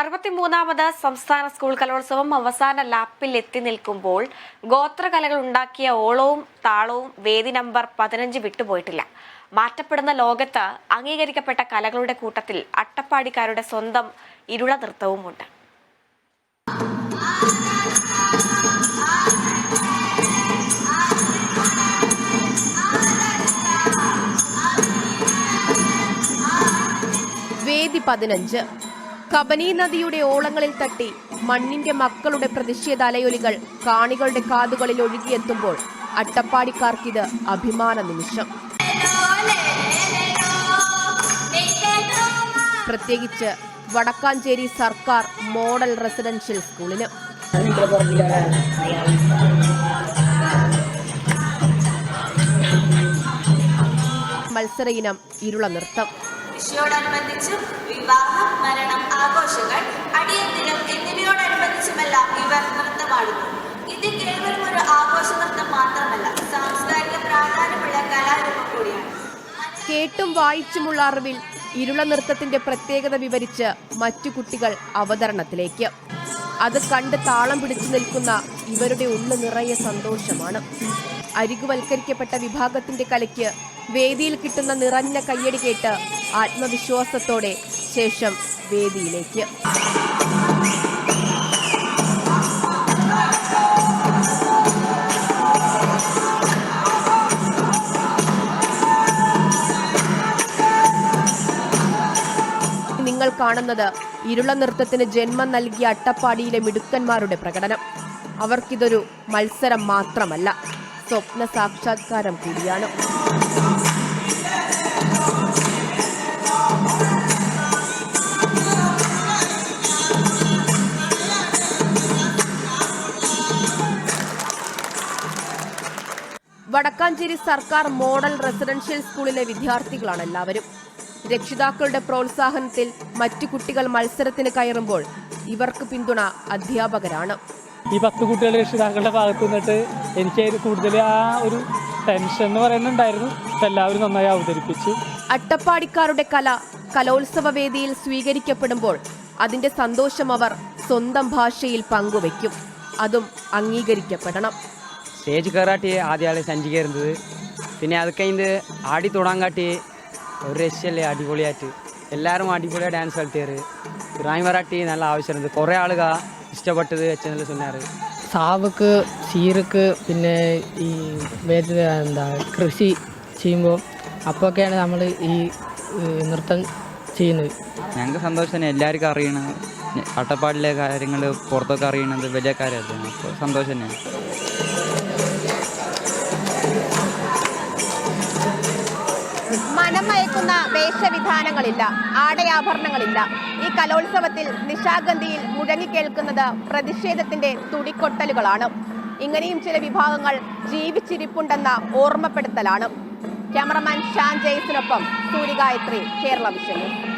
അറുപത്തിമൂന്നാമത് സംസ്ഥാന സ്കൂൾ കലോത്സവം അവസാന ലാപ്പിൽ എത്തി നിൽക്കുമ്പോൾ ഗോത്രകലകൾ ഉണ്ടാക്കിയ ഓളവും താളവും വേദി നമ്പർ പതിനഞ്ച് വിട്ടുപോയിട്ടില്ല. മാറ്റപ്പെടുന്ന ലോകത്ത് അംഗീകരിക്കപ്പെട്ട കലകളുടെ കൂട്ടത്തിൽ അട്ടപ്പാടിക്കാരുടെ സ്വന്തം ഇരുള നൃത്തവുമുണ്ട്. വേദി പതിനഞ്ച്. കബനി നദിയുടെ ഓളങ്ങളിൽ തട്ടി മണ്ണിന്റെ മക്കളുടെ പ്രതിഷേധ അലയൊലികൾ കാണികളുടെ കാതുകളിൽ ഒഴുകിയെത്തുമ്പോൾ അട്ടപ്പാടിക്കാർക്കിത് അഭിമാന നിമിഷം. പ്രത്യേകിച്ച് വടക്കാഞ്ചേരി സർക്കാർ മോഡൽ റെസിഡൻഷ്യൽ സ്കൂളിന്. മത്സര ഇനം ഇരുള നൃത്തം. വിഷയോടനുബന്ധിച്ചും വിവാഹം മരണം എന്നിവയോടനുബന്ധിച്ചുമെല്ലാം ഇവർ നൃത്തമാടുന്നു. ഇത് കേവലം ഒരു ആഘോഷ നൃത്തം മാത്രമല്ല സാംസ്കാരിക പ്രാധാന്യമുള്ള കലാരൂപം കൂടിയാണ്. കേട്ടും വായിച്ചുമുള്ള അറിവിൽ ഇരുള നൃത്തത്തിന്റെ പ്രത്യേകത വിവരിച്ച് മറ്റു കുട്ടികൾ അവതരണത്തിലേക്ക്. അത് കണ്ട് താളം പിടിച്ചു നിൽക്കുന്ന ഇവരുടെ ഉള്ളു നിറയെ സന്തോഷമാണ്. അരികുവൽക്കരിക്കപ്പെട്ട വിഭാഗത്തിന്റെ കലയ്ക്ക് വേദിയിൽ കിട്ടുന്ന നിറഞ്ഞ കയ്യടി കേട്ട് ആത്മവിശ്വാസത്തോടെ ശേഷം വേദിയിലേക്ക്. കാണുന്നത്. ഇരുള നൃത്തത്തിന് ജന്മം നൽകിയ അട്ടപ്പാടിയിലെ മിടുക്കന്മാരുടെ പ്രകടനം. അവർക്കിതൊരു മത്സരം മാത്രമല്ല സ്വപ്ന സാക്ഷാത്കാരം കൂടിയാണ്. വടക്കാഞ്ചേരി സർക്കാർ മോഡൽ റെസിഡൻഷ്യൽ സ്കൂളിലെ വിദ്യാർത്ഥികളാണ് എല്ലാവരും. രക്ഷിതാക്കളുടെ പ്രോത്സാഹനത്തിൽ മറ്റു കുട്ടികൾ മത്സരത്തിന് കയറുമ്പോൾ ഇവർക്ക് പിന്തുണ അധ്യാപകരാണ്. ഈ പത്ത് കുട്ടികളുടെ രക്ഷിതാക്കളുടെ ഭാഗത്തു നിന്നിട്ട് എനിക്ക് കൂടുതൽ ആ ഒരു ടെൻഷൻ എന്ന് പറയുന്നുണ്ടായിരുന്നു. എല്ലാവരും നന്നായി അവതരിപ്പിച്ചു. അട്ടപ്പാടിക്കാരുടെ കല കലോത്സവ വേദിയിൽ സ്വീകരിക്കപ്പെടുമ്പോൾ അതിന്റെ സന്തോഷം അവർ സ്വന്തം ഭാഷയിൽ പങ്കുവെക്കും അതും അംഗീകരിക്കപ്പെടണം. സ്റ്റേജ് കയറാട്ടി ആദ്യ ആളെ സഞ്ചി കയറുന്നത് പിന്നെ അത് കഴിഞ്ഞ് ആടി തുടങ്ങാട്ടി ഒരു രക്ഷയല്ലേ അടിപൊളിയായിട്ട്. എല്ലാവരും അടിപൊളിയായി ഡാൻസ് കളിത്തേറ് ഇബ്രാഹിം മറാട്ടി നല്ല ആവശ്യമുണ്ട്. കുറേ ആളുക ഇഷ്ടപ്പെട്ടത് എച്ചെന്നല്ല സുന്നാറ് സാവക്ക് ചീരക്ക് പിന്നെ ഈ വേദ എന്താ കൃഷി ചെയ്യുമ്പോൾ അപ്പോഴൊക്കെയാണ് നമ്മൾ ഈ നൃത്തം ചെയ്യുന്നത്. ഞങ്ങൾക്ക് സന്തോഷം തന്നെ എല്ലാവർക്കും അറിയണം അട്ടപ്പാടിലെ കാര്യങ്ങൾ പുറത്തൊക്കെ അറിയണത് വലിയ കാര്യമല്ലേ? അപ്പോൾ സന്തോഷം തന്നെയാണ് മനം മയക്കുന്ന വേഷവിധാനങ്ങളില്ല ആടയാഭരണങ്ങളില്ല. ഈ കലോത്സവത്തിൽ നിശാഗന്ധിയിൽ മുഴങ്ങിക്കേൾക്കുന്നത് പ്രതിഷേധത്തിന്റെ തുടിക്കൊട്ടലുകളാണ് ഇങ്ങനെയും ചില വിഭാഗങ്ങൾ ജീവിച്ചിരിപ്പുണ്ടെന്ന ഓർമ്മപ്പെടുത്തലാണ്. ക്യാമറമാൻ ഷാൻ ജെയ്സിനൊപ്പം സൂര്യഗായത്രി കേരള വിഷൻ ന്യൂസ്.